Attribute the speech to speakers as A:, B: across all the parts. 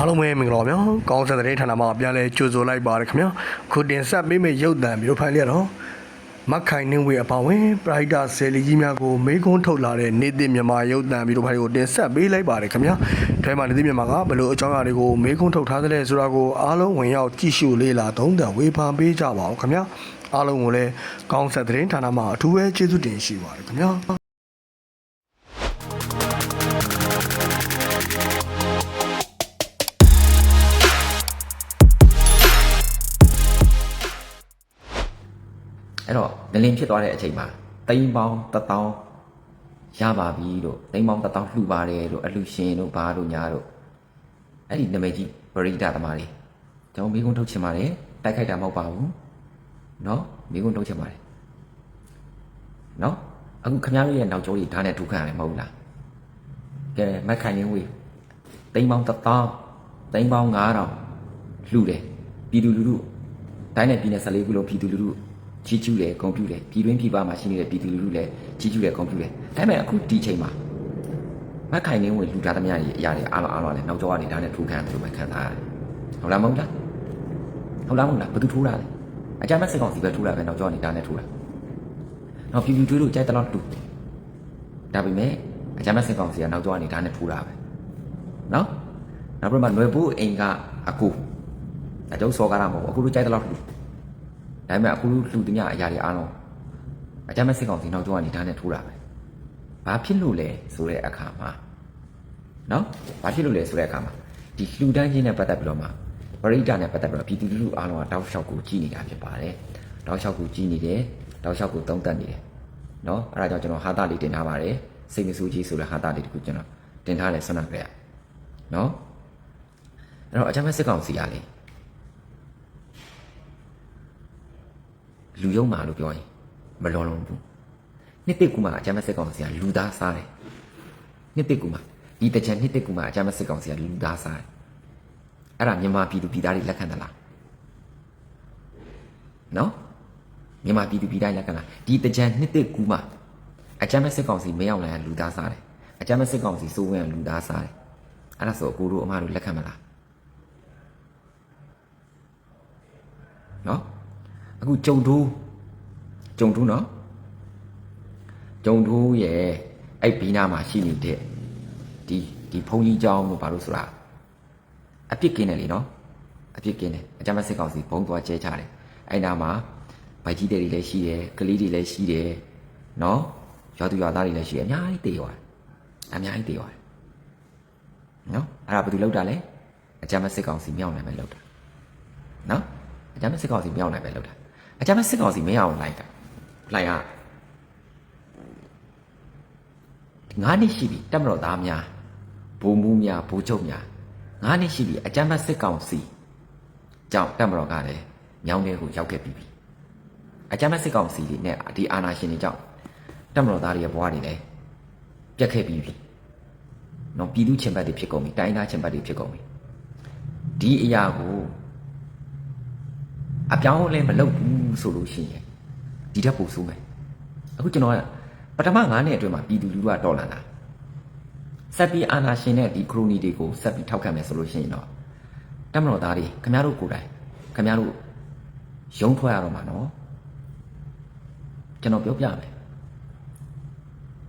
A: အားလုံးပဲမင်္ဂလာပါဗျာကောင်းဆက်တဲ့ဌာနမှာပြန်လဲကြိုဆိုလိုက်ပါရခင်ဗျာခုတင်ဆက်ပေးမယ့်ရုပ်သံမျိုးဖိုင်လျက်တော့မက်ခိုင်နှင်းဝေအပါဝင်ပရိုက်တာဆယ်လီကြီးများကိုမေးခွန်းထုတ်လာတဲ့နေသစ်မြန်မာရုပ်သံမျိုးဖိုင်ကိုတင်ဆက်ပေးလိုက်ပါရခင်ဗျာထဲမှာနေသစ်မြန်မာကဘယ်လိုအကြောင်းအရာတွေကိုမေးခွန်းထုတ်ထားသလဲဆိုတာကိုအားလုံးဝင်ရောက်ကြည့်ရှုလေ့လာသုံးသပ်ဝေဖန်ပေးကြပါအောင်ခင်ဗျာအားလုံးကိုလည်းကောင်းဆက်တဲ့ဌာနမှာအထူးပဲကျေးဇူးတင်ရှိပါတယ်ခင်ဗျာ
B: ဖြစ်သွားတဲ့အချိန်မှာတိမ်ပေါင်းတစ်တောင်းရပါပြီလို့တိမ်ပေါင်းတစ်တောင်းလှူပါတယ်လို့အလှရှင်တို့ဘာတို့ညာတို့အဲ့ဒီနာမည်ကြီးပရိဒသမားတွေကျွန်တော်မိကုန်းထုတ်ချင်ပါတယ်တိုက်ခိုက်တာမဟုတ်ပါဘူးเนาะမိကုန်းထုတ်ချင်ပါတယ်เนาะအခုခမားတို့ရဲ့နောက်ကျောတွေဓာတ်နဲ့ဒုက္ခရတယ်မဟုတ်လားကဲမက်ခိုင်ရင်းဝေးတိမ်ပေါင်းတစ်တောင်းတိမ်ပေါင်း9000လှူတယ်ပြည်သူလူထုတိုင်းနဲ့ပြည်နယ်14ခုလုံးပြည်သူလူထု ကြီးကျူးတယ်ဂုံပြူတယ်ပြည်တွင်းပြည်ပမှာရှိနေတဲ့ပြည်သူလူထုလည်းကြီးကျူးတယ်ဂုံပြူတယ်ဒါပေမဲ့အခုဒီချိန်မှာမက်ခိုင်နေဝင်လူသားသမားကြီးအရာတွေအားလုံးအားလုံးလည်းနောက်ကျောကနေဒါနဲ့ထိုးခံတယ်လို့ပဲခံစားရတယ်ဟုတ်လားမဟုတ်လားဟုတ်လားမဟုတ်လားဘယ်သူထိုးတာလဲအကြမ်းမဲ့စစ်ကောင်စီပဲထိုးတာပဲနောက်ကျောကနေဒါနဲ့ထိုးတာနောက်ပြည်သူတွေတို့ကြိုက်တဲ့လောက်တူဒါပေမဲ့အကြမ်းမဲ့စစ်ကောင်စီကနောက်ကျောကနေဒါနဲ့ထိုးတာပဲနော်နောက်ပြီးမှຫນွေပိုးအိမ်ကအကူအကျုံးစော်ကားတာမဟုတ်ဘူးအခုတို့ကြိုက်တဲ့လောက်တူ ဒါပေမဲ့အခုလူတမျှအရာတွေအားလုံးအကြမ်းမဲ့စစ်ကောင်စီနောက်ကျောကနေဒါနဲ့ထိုးတာပဲ။ဘာဖြစ်လို့လဲဆိုတဲ့အခါမှာနော်ဘာဖြစ်လို့လဲဆိုတဲ့အခါမှာဒီလှူဒန်းခြင်းနဲ့ပတ်သက်ပြီးတော့မှပရိဒါနဲ့ပတ်သက်ပြီးတော့ပြည်သူလူထုအားလုံးကတောက်လျှောက်ကိုကြည်နေတာဖြစ်ပါတယ်။တောက်လျှောက်ကိုကြည်နေတယ်တောက်လျှောက်ကိုသုံးသပ်နေတယ်။နော်အဲ့ဒါကြောင့်ကျွန်တော်ဟာတာလေးတင်ထားပါတယ်။စိတ်မဆိုးကြီးဆိုတဲ့ဟာတာလေးတခုကျွန်တော်တင်ထားတယ်ဆွမ်းနာကြရ။နော်အဲ့တော့အကြမ်းမဲ့စစ်ကောင်စီကလေ လူယုံမာလို့ပြောရင်မလွန်လုံးဘူးနှစ်တစ်ကူမှာအကြမ်းမဲ့စစ်ကောင်စီကလူသားစားတယ်နှစ်တစ်ကူမှာဒီတကြံနှစ်တစ်ကူမှာအကြမ်းမဲ့စစ်ကောင်စီကလူသားစားတယ်အဲ့ဒါမြန်မာပြည်သူပြည်သားတွေလက်ခံသလားနော်မြန်မာပြည်သူပြည်သားတွေလက်ခံလားဒီတကြံနှစ်တစ်ကူမှာအကြမ်းမဲ့စစ်ကောင်စီမရောက်လာရင်လူသားစားတယ်အကြမ်းမဲ့စစ်ကောင်စီစိုးဝင်လူသားစားတယ်အဲ့ဒါဆိုအကိုတို့အမတို့လက်ခံမလားနော် အခုကြုံတိုးကြုံတိုးနော်ကြုံတိုးရဲ့အဲ့ဘီနာမှာရှိနေတဲ့ဒီဒီဖုန်ကြီးเจ้าလို့ဘာလို့ဆိုတာအပြစ်ကင်းတယ်လीနော်အပြစ်ကင်းတယ်အကြမ်းမစစ်ကောင်စီဘုံသွားကျဲချတယ်အဲ့နာမှာဗိုက်ကြီးတွေလည်းရှိတယ်ကလေးတွေလည်းရှိတယ်နော်ရွာသူရွာသားတွေလည်းရှိတယ်အများကြီးတေးသွားတယ်အများကြီးတေးသွားတယ်နော်အဲ့ဒါဘယ်သူလောက်တာလဲအကြမ်းမစစ်ကောင်စီမြောက်နိုင်မယ်လောက်တာနော်အကြမ်းမစစ်ကောင်စီမြောက်နိုင်မယ်လောက်တာ အကြမ်းမဲ့စစ်ကောင်စီမရအောင်လိုက်တာလိုက်ကငါးနှစ်ရှိပြီတက်မတော်သားများဘုံမှုများဘိုးချုပ်များငါးနှစ်ရှိပြီအကြမ်းမဲ့စစ်ကောင်စီကြောင့်တက်မတော်ကလည်းမြောင်းတဲ့ကိုရောက်ခဲ့ပြီပြီအကြမ်းမဲ့စစ်ကောင်စီတွေနဲ့ဒီအာဏာရှင်တွေကြောင့်တက်မတော်သားတွေရဲ့ဘဝတွေလည်းပြတ်ခဲ့ပြီပြီနော်ပြည်သူချင်းဘက်တွေဖြစ်ကုန်ပြီတိုင်းသားချင်းဘက်တွေဖြစ်ကုန်ပြီဒီအရာကိုအပြောင်းအလဲမလုပ်ဘူး ဆိုလို့ရှိရင်ဒီတက်ပို့ဆိုးမယ်အခုကျွန်တော်ကပထမ9နှစ်အတွင်းမှာပြည်သူလူထုကတော်လာတာဆက်ပြီးအာဏာရှင်နဲ့ဒီခရိုနီတွေကိုဆက်ပြီးထောက်ခံမယ်ဆိုလို့ရှိရင်တော့တက်မတော်သားတွေခင်ဗျားတို့ကိုယ်တိုင်ခင်ဗျားတို့ရုံထွက်ရတော့မှာနော်ကျွန်တော်ပြောပြမယ်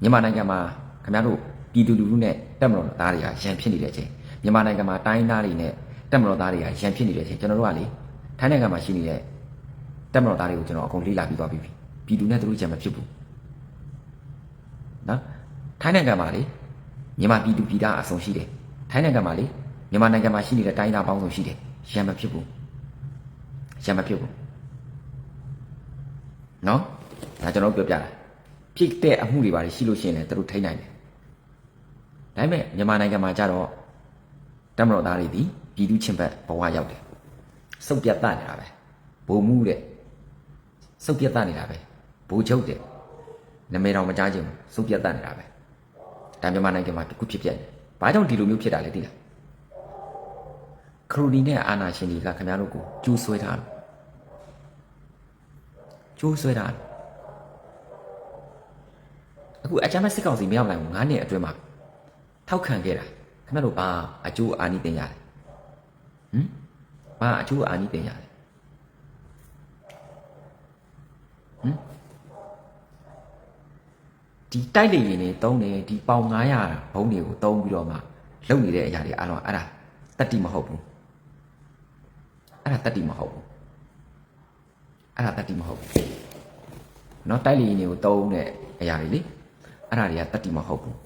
B: မြန်မာနိုင်ငံမှာခင်ဗျားတို့ပြည်သူလူထုနဲ့တက်မတော်သားတွေကရန်ဖြစ်နေတဲ့အချိန်မြန်မာနိုင်ငံမှာတိုင်းသားတွေနဲ့တက်မတော်သားတွေကရန်ဖြစ်နေတဲ့အချိန်ကျွန်တော်တို့ကလေထိုင်းနိုင်ငံမှာရှိနေတဲ့ တက်မတော်သားတွေကိုကျွန်တော်အကုန်လေ့လာပြီးသွားပြီပြည်သူနဲ့သူတို့ကြံမဖြစ်ဘူးနော်ထိုင်းနိုင်ငံမှာလေမြန်မာပြည်သူပြည်သားအဆုံရှိတယ်ထိုင်းနိုင်ငံမှာလေမြန်မာနိုင်ငံမှာရှိနေတဲ့တိုင်းသားပေါင်းစုံရှိတယ်ရံမဖြစ်ဘူးရံမဖြစ်ဘူးနော်ဒါကျွန်တော်ပြောပြတာဖြစ်တဲ့အမှုတွေပါရှိလို့ရှိရင်လည်းသူတို့ထိန်းနိုင်တယ်ဒါပေမဲ့မြန်မာနိုင်ငံမှာကြတော့တက်မတော်သားတွေဒီပြည်သူချင်းဘက်ဘဝရောက်တယ်စုပ်ပြတ်တနေတာပဲဘုံမှုတဲ့ စုပ်ပြတ်တနေတာပဲဘိုးချုပ်တဲ့နမေတော်မကြားခြင်းစုပ်ပြတ်တနေတာပဲဒါမြန်မာနိုင်ငံမှာတစ်ခုဖြစ်ပြနေဘာကြောင့်ဒီလိုမျိုးဖြစ်တာလဲသိလားခရိုနီနဲ့အာနာရှင်တွေကခင်ဗျားတို့ကိုကျူးဆွဲထားတယ်ကျူးဆွဲထားတယ်အခုအကြမ်းဖက်စစ်ကောင်စီမရောက်နိုင်ဘူး9နှစ်အတွင်းမှာထောက်ခံခဲ့တာခင်ဗျားတို့ဘာအကျိုးအာနိသင်ရတယ်မ်ဘာအကျိုးအာနိသင်ရတယ်ဟမ် ဒီတိုက်လေရင်တွေတုံးတယ်ဒီပေါင်900ဘုံတွေကိုတုံးပြီးတော့မှလုံနေတဲ့အရာတွေအားလုံးအဲ့ဒါတတိမဟုတ်ဘူးအဲ့ဒါတတိမဟုတ်ဘူးအဲ့ဒါတတိမဟုတ်ဘူးเนาะတိုက်လေရင်တွေကိုတုံးတဲ့အရာတွေလေအဲ့ဒါတွေကတတိမဟုတ်ဘူး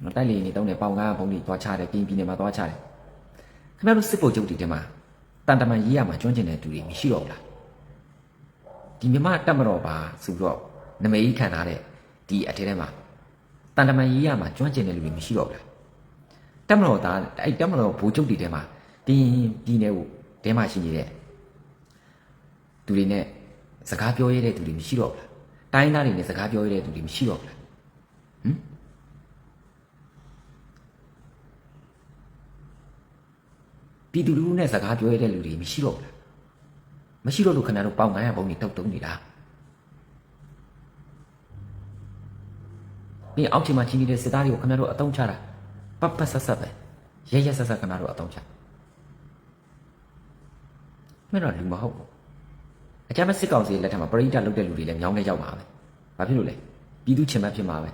B: เนาะတိုက်လေရင်တွေတုံးတယ်ပေါင်900ဘုံတွေသွားချတယ်ကင်းပြည်နယ်မှာသွားချတယ် ခင်ဗျားတို့စစ်ဖို့ကြုတ်တီတဲမှာတန်တမန်ရေးရမှာကျွမ်းကျင်တဲ့သူတွေမရှိတော့ဘူးလား ဒီမြမတက်မတော်ပါဆိုတော့နမိတ်ခံထားတဲ့ဒီအထဲထဲမှာတန်တမန်ရေးရမှာကျွမ်းကျင်တဲ့လူတွေမရှိတော့ဘူးလားတက်မတော်သားအဲ့တက်မတော်ဘိုးကြုတ်တီတဲမှာတင်းဒီနေကိုတဲမှာရှိနေတဲ့သူတွေနဲ့စကားပြောရတဲ့သူတွေမရှိတော့ဘူးလားတိုင်းသားတွေနဲ့စကားပြောရတဲ့သူတွေမရှိတော့ဘူးလားဟမ်ပြည်သူလူထုနဲ့စကားပြောရတဲ့လူတွေမရှိတော့ဘူးလား မရှိတော့လို့ခဏတော့ပေါင်900ဘုံတွေတုတ်တုံးနေတာဒီအောက်ချင်မှာချင်းနေတဲ့စစ်သားတွေကိုခဏတော့အတုံးချတာပတ်ပတ်ဆက်ဆက်ပဲရဲရဲဆက်ဆက်ခဏတော့အတုံးချမင်းတော့လူမဟုတ်ဘူးအကြမ်းမဲ့စစ်ကောင်စီရဲ့လက်ထက်မှာပရိဒတ်လုပ်တဲ့လူတွေလည်းမြောင်းနေရောက်ပါပဲဘာဖြစ်လို့လဲပြည်သူချင်မှဖြစ်မှာပဲ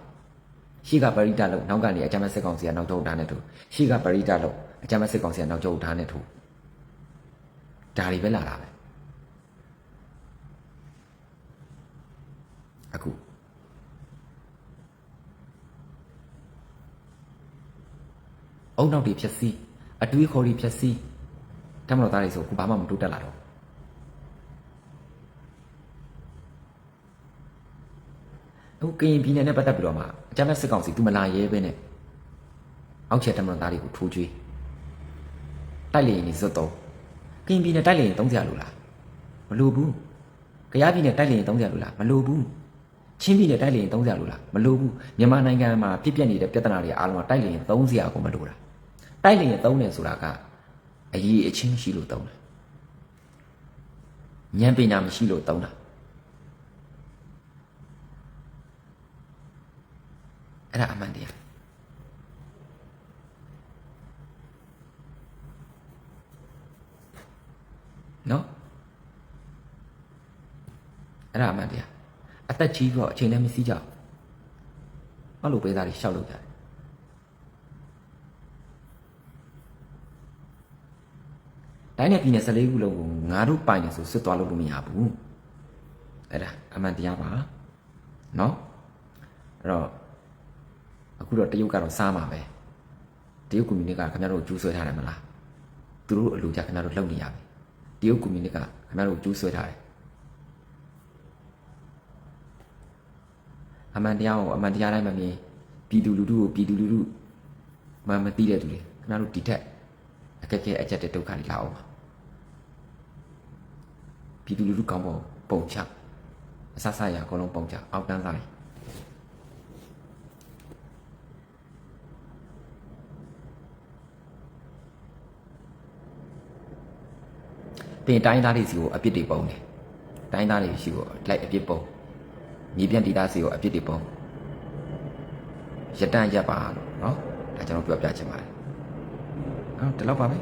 B: ရှေ့ကပရိဒတ်လုပ်နောက်ကနေအကြမ်းမဲ့စစ်ကောင်စီကနောက်တော့ထားနေတူရှေ့ကပရိဒတ်လုပ်အကြမ်းမဲ့စစ်ကောင်စီကနောက်ကျောထားနေတူဒါတွေပဲလာတာပဲ အခုအုံနောက်တွေဖြက်စီးအတွေးခေါ်တွေဖြက်စီးတမတော်သားတွေဆိုခုဘာမှမတိုးတက်လာတော့အခုကရင်ပြည်နယ်နဲ့ပတ်သက်ပြီးတော့မှအကြမ်းဖက်စစ်ကောင်စီသူမလာရဲပဲနဲ့အောက်ချက်တမတော်သားတွေကိုထိုးကြွေးတိုက်လေရင်နေစွတ်တော့ကရင်ပြည်နယ်တိုက်လေရင်30လို့လားမလိုဘူးကယားပြည်နယ်တိုက်လေရင်30လို့လားမလိုဘူး ချင်းပြည်နယ်တိုက်လေရင်30လို့လားမလိုဘူးမြန်မာနိုင်ငံမှာပြစ်ပြက်နေတဲ့ပြဿနာတွေအားလုံးကတိုက်လေရင်30ကိုမလိုတာတိုက်လေရင်30ဆိုတာကအရေးအချင်းရှိလို့သုံးတာဉာဏ်ပညာမရှိလို့သုံးတာအဲ့ဒါအမှန်တရားနော်အဲ့ဒါအမှန်တရား အသက်ကြီးတော့အချိန်လည်းမရှိကြဘူးဘာလို့ပေးသားတွေရှောက်လို့ကြတယ်တိုင်းနဲ့ပြည်နယ်14ခုလုံးကိုငါတို့ပိုင်နေဆိုစစ်သွားလို့လို့မရဘူးအဲ့ဒါအမှန်တရားပါနော်အဲ့တော့အခုတော့တရုတ်ကတော့စားမှာပဲတရုတ်ကွန်မြူနတီကခင်ဗျားတို့ကျူးဆွဲထားတယ်မလားသူတို့အလိုကြခင်ဗျားတို့လုံနေရပြီတရုတ်ကွန်မြူနတီကခင်ဗျားတို့ကျူးဆွဲထားတယ် အမှန်တရားကိုအမှန်တရားတိုင်းမမြင်ပြည်သူလူထုကိုပြည်သူလူထုမမသိတဲ့သူတွေခင်ဗျားတို့ဒီထက်အခက်အခဲအကျက်တဲ့ဒုက္ခတွေလာအောင်ပါပြည်သူလူထုကောင်းပုံပုံချအဆဆရအကုန်လုံးပုံချအောက်တန်းစားလိုက်တင်တိုင်းသားတွေစီကိုအပြစ်တွေပုံတယ်တိုင်းသားတွေရှိကိုလိုက်အပြစ်ပုံ မြေပြန့်တိသားစီကိုအပြစ်တွေပုံရတန့်ရပါလို့နော်ဒါကျွန်တော်ပြောပြချင်ပါတယ်နော်ဒီလောက်ပါပဲ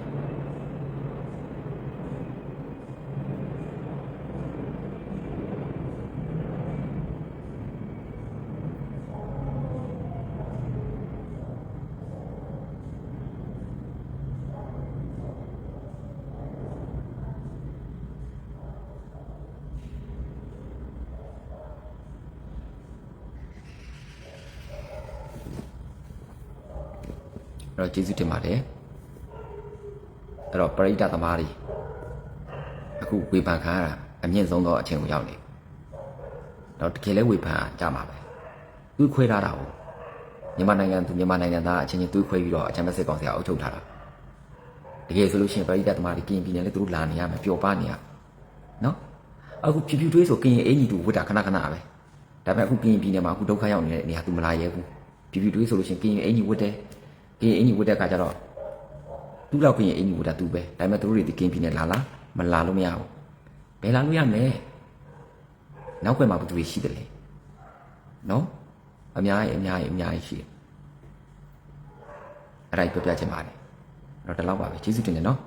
B: အဲ့တော့ကျေးဇူးတင်ပါတယ်အဲ့တော့ပရိဒတ်သမားတွေအခုဝေဖန်ခံရတာအမြင့်ဆုံးသောအချိန်ကိုရောက်နေတော့တကယ်လဲဝေဖန်ကြမှာပဲသူခွဲထားတာကိုမြန်မာနိုင်ငံသူမြန်မာနိုင်ငံသားအချင်းချင်းသူခွဲပြီးတော့အချမ်းမစစ်ကောင်စီကအုပ်ချုပ်ထားတာတကယ်ဆိုလို့ရှိရင်ပရိဒတ်သမားတွေကရင်ပြည်နယ်လဲသူတို့လာနေရမယ်ပျော်ပါနေရနော်အခုဖြူဖြူတွေးဆိုကရင်အင်ကြီးသူဝတ်တာခဏခဏပဲဒါပေမဲ့အခုကရင်ပြည်နယ်မှာအခုဒုက္ခရောက်နေတဲ့နေရာသူမလာရဲဘူးဖြူဖြူတွေးဆိုလို့ရှိရင်ကရင်အင်ကြီးဝတ်တယ် ကရင်အင်ကြီးဝတ်တဲ့ခါကျတော့သူ့လောက်ကရင်အင်ကြီးဝတ်တာသူပဲဒါပေမဲ့သူတို့တွေဒီကင်းပြည်နယ်လာလားမလာလို့မရဘူးဘယ်လာလို့ရမလဲနောက်ွယ်မှာဘယ်သူတွေရှိတယ်လဲနော်အများကြီးအများကြီးအများကြီးရှိတယ်အဲ့ဒါပြောပြချင်ပါတယ်အဲ့တော့ဒီလောက်ပါပဲကျေးဇူးတင်တယ်နော်